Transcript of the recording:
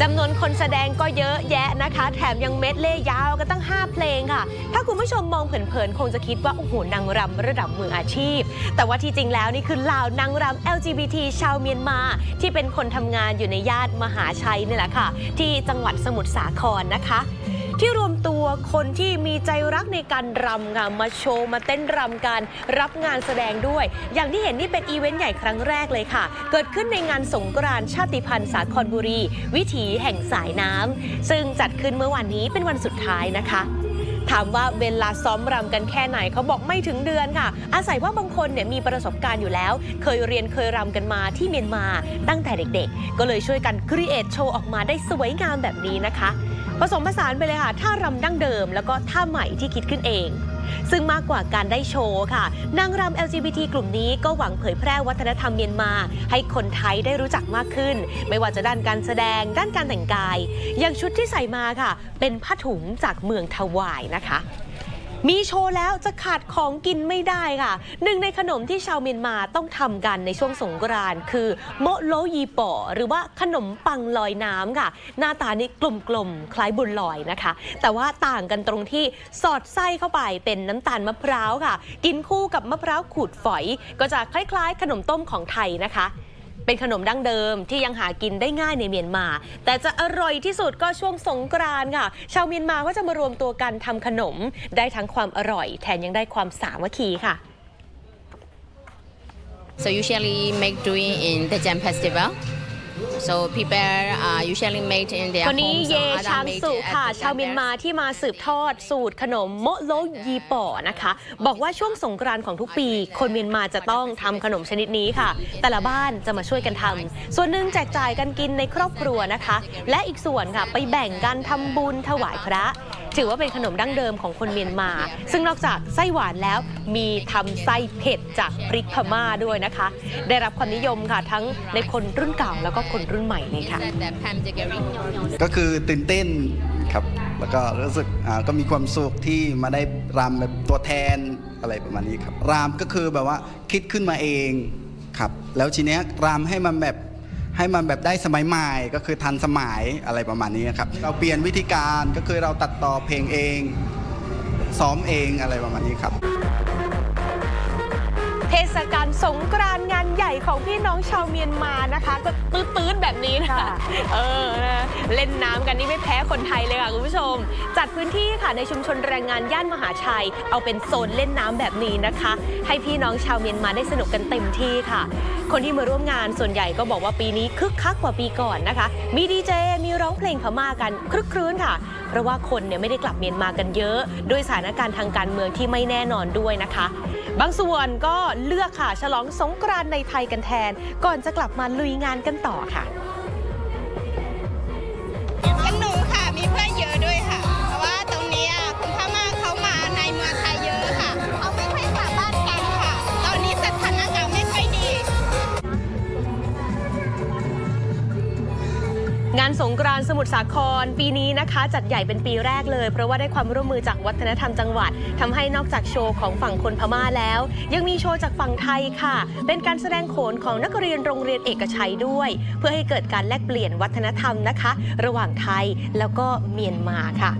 จำนวนคนแสดงก็เยอะแยะนะคะ แถมยังเม็ดเล่ยาวกันตั้ง 5 เพลงค่ะ ถ้าคุณผู้ชมมองเผินๆ คงจะคิดว่า โอ้โหนางรำระดับมืออาชีพ แต่ว่าที่จริงแล้วนี่คือเหล่านางรำ LGBT ชาวเมียนมา ที่เป็นคนทำงานอยู่ในย่านมหาชัยนี่แหละค่ะ ที่จังหวัดสมุทรสาครนะคะ ที่รวมตัวคนที่มีใจรักในการรำค่ะมาโชว์มาเต้นรำกันรับงานแสดงด้วย อย่างที่เห็นนี่เป็นอีเวนต์ใหญ่ครั้งแรกเลยค่ะ เกิดขึ้นในงานสงกรานต์ชาติพันธุ์สาครบุรี วิถีแห่งสายน้ำซึ่งจัดขึ้นเมื่อวันนี้เป็นวันสุดท้ายนะคะ ถามว่าเวลาซ้อมรำกันแค่ไหนเขาบอกไม่ถึงเดือนค่ะ อาศัยว่าบางคนเนี่ยมีประสบการณ์อยู่แล้ว เคยเรียนเคยรำกันมาที่เมียนมาตั้งแต่เด็กๆ ก็เลยช่วยกันครีเอทโชว์ออกมาได้สวยงามแบบนี้นะคะ ผสมผสานไปเลยค่ะท่ารำดั้งเดิม แล้วก็ท่าใหม่ที่คิดขึ้นเอง ซึ่งมากกว่าการได้โชว์ค่ะ นางรำ LGBT กลุ่มนี้ก็หวังเผยแพร่วัฒนธรรมเมียนมา ให้คนไทยได้รู้จักมากขึ้น ไม่ว่าจะด้านการแสดง ด้านการแต่งกาย อย่างชุดที่ใส่มาค่ะ เป็นผ้าถุงจากเมืองทวายนะคะ มีโชว์แล้วจะขาดของกินไม่ได้ค่ะ หนึ่งในขนมที่ชาวเมียนมาต้องทำกันในช่วงสงกรานต์คือโมโลยีป่อหรือว่าขนมปังลอยน้ำค่ะ หน้าตานี่กลมๆ คล้ายบุญลอยนะคะ แต่ว่าต่างกันตรงที่สอดไส้เข้าไปเป็นน้ำตาลมะพร้าวค่ะ กินคู่กับมะพร้าวขูดฝอย ก็จะคล้ายๆ ขนมต้มของไทยนะคะ เป็นขนมดั้งเดิมที่ยังหากินได้ง่ายในเมียนมา แต่จะอร่อยที่สุดก็ช่วงสงกรานต์ค่ะ ชาวเมียนมาก็จะมารวมตัวกันทำขนม ได้ทั้งความอร่อย แถมยังได้ความสามัคคีค่ะ So usually make doing in the Jam Festival. So people uh, usually make in their คนนี้ homes เย or other ชาง made สุ at ค่ะ the ชาว Jam เมียนมา Fest. ที่มาสืบทอดสูตรขนมโมโลยีป่อนะคะ บอกว่าช่วงสงกรานต์ของทุกปี คนเมียนมาจะต้องทำขนมชนิดนี้ค่ะ แต่ละบ้านจะมาช่วยกันทำส่วนหนึ่งแจกจ่ายกันกินในครอบครัวนะคะ และอีกส่วนค่ะไปแบ่งกันทำบุญถวายพระ ถือว่าเป็นขนมดั้งเดิมของคนเมียนมา ซึ่งนอกจากไส้หวานแล้วมีทำไส้เผ็ดจากพริกพม่าด้วยนะคะ ได้รับความนิยมค่ะทั้งในคนรุ่นเก่าแล้วก็คนรุ่นใหม่เลยค่ะ ก็คือตื่นเต้นครับ แล้วก็รู้สึกอ่าก็มีความสุขที่มาได้รำแบบตัวแทนอะไรประมาณนี้ครับรำก็คือแบบว่าคิดขึ้นมาเองครับ แล้วทีเนี้ยรำให้มันแบบ ให้มันแบบได้สมัยใหม่ ก็คือทันสมัยอะไรประมาณนี้ครับ เราเปลี่ยนวิธีการก็คือเราตัดต่อเพลงเอง ซ้อมเองอะไรประมาณนี้ครับ ศกาลสงกรานต์งานใหญ่ของพี่น้องชาวเมียนมานะคะ ก็ตื้นๆแบบนี้นะคะ เออนะเล่นน้ำกันนี่ไม่แพ้คนไทยเลยค่ะคุณผู้ชม จัดพื้นที่ค่ะในชุมชนแรงงานย่านมหาชัย เอาเป็นโซนเล่นน้ำแบบนี้นะคะ ให้พี่น้องชาวเมียนมาได้สนุกกันเต็มที่ค่ะ คนที่มาร่วมงานส่วนใหญ่ก็บอกว่าปีนี้คึกคักกว่าปีก่อนนะคะ มีดีเจมีร้องเพลงพม่ากันครึกครื้นค่ะ เพราะว่าคนเนี่ยไม่ได้กลับเมียนมากันเยอะ ด้วยสถานการณ์ทางการเมืองที่ไม่แน่นอนด้วยนะคะ บางส่วนก็เลือกค่ะ ฉลองสงกรานต์ในไทยกันแทน ก่อนจะกลับมาลุยงานกันต่อค่ะ งานสงกรานต์สมุทรสาคร ปีนี้นะคะ จัดใหญ่เป็นปีแรกเลย เพราะว่าได้ความร่วมมือจากวัฒนธรรมจังหวัดทำให้นอกจากโชว์ของฝั่งคนพม่าแล้ว ยังมีโชว์จากฝั่งไทยค่ะ เป็นการแสดงโขนของนักเรียนโรงเรียนเอกชัยด้วย เพื่อให้เกิดการแลกเปลี่ยนวัฒนธรรมนะคะ ระหว่างไทยแล้วก็เมียนมาค่ะ